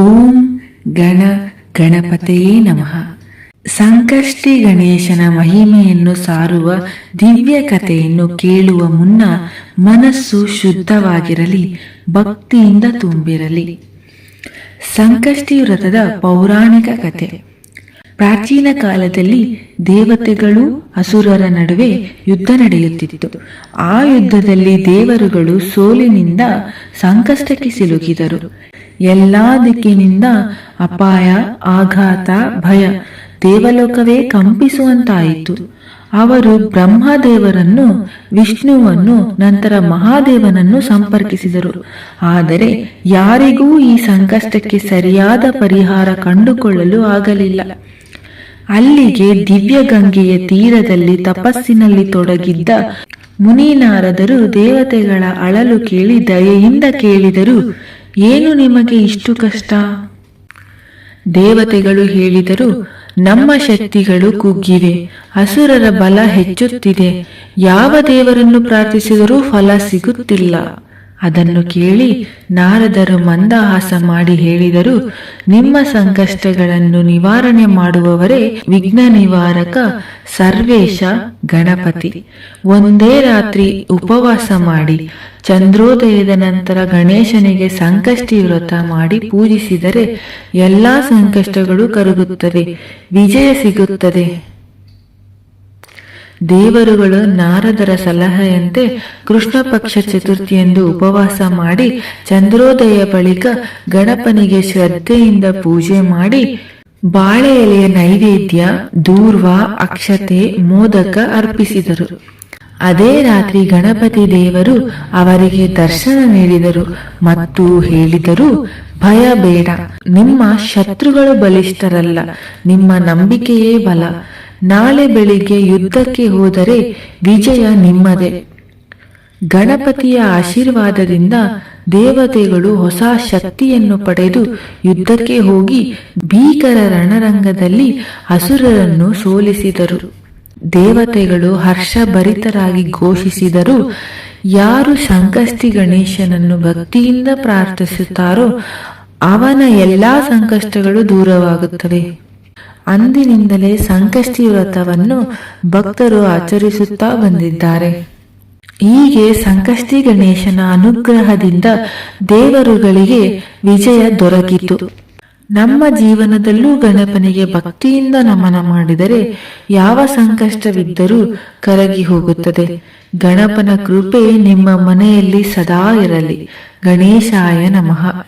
ಓಂ ಗಣ ಗಣಪತೆಯೇ ನಮಃ. ಸಂಕಷ್ಟಿ ಗಣೇಶನ ಮಹಿಮೆಯನ್ನು ಸಾರುವ ದಿವ್ಯ ಕಥೆಯನ್ನು ಕೇಳುವ ಮುನ್ನ ಮನಸ್ಸು ಶುದ್ಧವಾಗಿರಲಿ, ಭಕ್ತಿಯಿಂದ ತುಂಬಿರಲಿ. ಸಂಕಷ್ಟಿ ವ್ರತದ ಪೌರಾಣಿಕ ಕಥೆ. ಪ್ರಾಚೀನ ಕಾಲದಲ್ಲಿ ದೇವತೆಗಳು ಅಸುರರ ನಡುವೆ ಯುದ್ಧ ನಡೆಯುತ್ತಿತ್ತು. ಆ ಯುದ್ಧದಲ್ಲಿ ದೇವರುಗಳು ಸೋಲಿನಿಂದ ಸಂಕಷ್ಟಕ್ಕೆ ಸಿಲುಕಿದರು. ಎಲ್ಲಾ ದಿಕ್ಕಿನಿಂದ ಅಪಾಯ, ಆಘಾತ, ಭಯ ದೇವಲೋಕವೇ ಕಂಪಿಸುವಂತಾಯಿತು. ಅವರು ಬ್ರಹ್ಮದೇವರನ್ನು, ವಿಷ್ಣುವನ್ನು, ನಂತರ ಮಹಾದೇವನನ್ನು ಸಂಪರ್ಕಿಸಿದರು. ಆದರೆ ಯಾರಿಗೂ ಈ ಸಂಕಷ್ಟಕ್ಕೆ ಸರಿಯಾದ ಪರಿಹಾರ ಕಂಡುಕೊಳ್ಳಲು ಆಗಲಿಲ್ಲ. ಅಲ್ಲಿಗೆ ದಿವ್ಯ ಗಂಗೆಯ ತೀರದಲ್ಲಿ ತಪಸ್ಸಿನಲ್ಲಿ ತೊಡಗಿದ್ದ ಮುನಿನಾರದರು ದೇವತೆಗಳ ಅಳಲು ಕೇಳಿ ದಯೆಯಿಂದ ಕೇಳಿದರು, ಏನು ನಿಮಗೆ ಇಷ್ಟು ಕಷ್ಟ? ದೇವತೆಗಳು ಹೇಳಿದರು, ನಮ್ಮ ಶಕ್ತಿಗಳು ಕುಗ್ಗಿವೆ, ಅಸುರರ ಬಲ ಹೆಚ್ಚುತ್ತಿದೆ, ಯಾವ ದೇವರನ್ನು ಪ್ರಾರ್ಥಿಸಿದರೂ ಫಲ ಸಿಗುತ್ತಿಲ್ಲ. ಅದನ್ನು ಕೇಳಿ ನಾರದರು ಮಂದಹಾಸ ಮಾಡಿ ಹೇಳಿದರು, ನಿಮ್ಮ ಸಂಕಷ್ಟಗಳನ್ನು ನಿವಾರಣೆ ಮಾಡುವವರೇ ವಿಘ್ನ ನಿವಾರಕ ಸರ್ವೇಶ ಗಣಪತಿ. ಒಂದೇ ರಾತ್ರಿ ಉಪವಾಸ ಮಾಡಿ, ಚಂದ್ರೋದಯದ ನಂತರ ಗಣೇಶನಿಗೆ ಸಂಕಷ್ಟಿ ವ್ರತ ಮಾಡಿ ಪೂಜಿಸಿದರೆ ಎಲ್ಲಾ ಸಂಕಷ್ಟಗಳು ಕರಗುತ್ತದೆ ವಿಜಯ ಸಿಗುತ್ತದೆ. ದೇವರುಗಳು ನಾರದರ ಸಲಹೆಯಂತೆ ಕೃಷ್ಣ ಪಕ್ಷ ಚತುರ್ಥಿಯಂದು ಉಪವಾಸ ಮಾಡಿ ಚಂದ್ರೋದಯ ಬಳಿಕ ಗಣಪನಿಗೆ ಶ್ರದ್ಧೆಯಿಂದ ಪೂಜೆ ಮಾಡಿ ಬಾಳೆ ಎಲೆಯ ನೈವೇದ್ಯ, ದೂರ್ವ, ಅಕ್ಷತೆ, ಮೋದಕ ಅರ್ಪಿಸಿದರು. ಅದೇ ರಾತ್ರಿ ಗಣಪತಿ ದೇವರು ಅವರಿಗೆ ದರ್ಶನ ನೀಡಿದರು ಮತ್ತು ಹೇಳಿದರು, ಭಯ ಬೇಡ, ನಿಮ್ಮ ಶತ್ರುಗಳು ಬಲಿಷ್ಠರಲ್ಲ, ನಿಮ್ಮ ನಂಬಿಕೆಯೇ ಬಲ. ನಾಳೆ ಬೆಳಿಗ್ಗೆ ಯುದ್ಧಕ್ಕೆ ಹೋದರೆ ವಿಜಯ ನಿಮ್ಮದೇ. ಗಣಪತಿಯ ಆಶೀರ್ವಾದದಿಂದ ದೇವತೆಗಳು ಹೊಸ ಶಕ್ತಿಯನ್ನು ಪಡೆದು ಯುದ್ಧಕ್ಕೆ ಹೋಗಿ ಭೀಕರ ರಣರಂಗದಲ್ಲಿ ಅಸುರರನ್ನು ಸೋಲಿಸಿದರು. ದೇವತೆಗಳು ಹರ್ಷಭರಿತರಾಗಿ ಘೋಷಿಸಿದರು, ಯಾರು ಸಂಕಷ್ಟಿ ಗಣೇಶನನ್ನು ಭಕ್ತಿಯಿಂದ ಪ್ರಾರ್ಥಿಸುತ್ತಾರೋ ಅವನ ಎಲ್ಲಾ ಸಂಕಷ್ಟಗಳು ದೂರವಾಗುತ್ತವೆ. ಅಂದಿನಿಂದಲೇ ಸಂಕಷ್ಟಿ ವ್ರತವನ್ನು ಭಕ್ತರು ಆಚರಿಸುತ್ತಾ ಬಂದಿದ್ದಾರೆ. ಹೀಗೆ ಸಂಕಷ್ಟಿ ಗಣೇಶನ ಅನುಗ್ರಹದಿಂದ ದೇವರುಗಳಿಗೆ ವಿಜಯ ದೊರಕಿತು. ನಮ್ಮ ಜೀವನದಲ್ಲೂ ಗಣಪನಿಗೆ ಭಕ್ತಿಯಿಂದ ನಮನ ಮಾಡಿದರೆ ಯಾವ ಸಂಕಷ್ಟವಿದ್ದರೂ ಕರಗಿ ಹೋಗುತ್ತದೆ. ಗಣಪನ ಕೃಪೆ ನಿಮ್ಮ ಮನೆಯಲ್ಲಿ ಸದಾ ಇರಲಿ. ಗಣೇಶಾಯ ನಮಃ.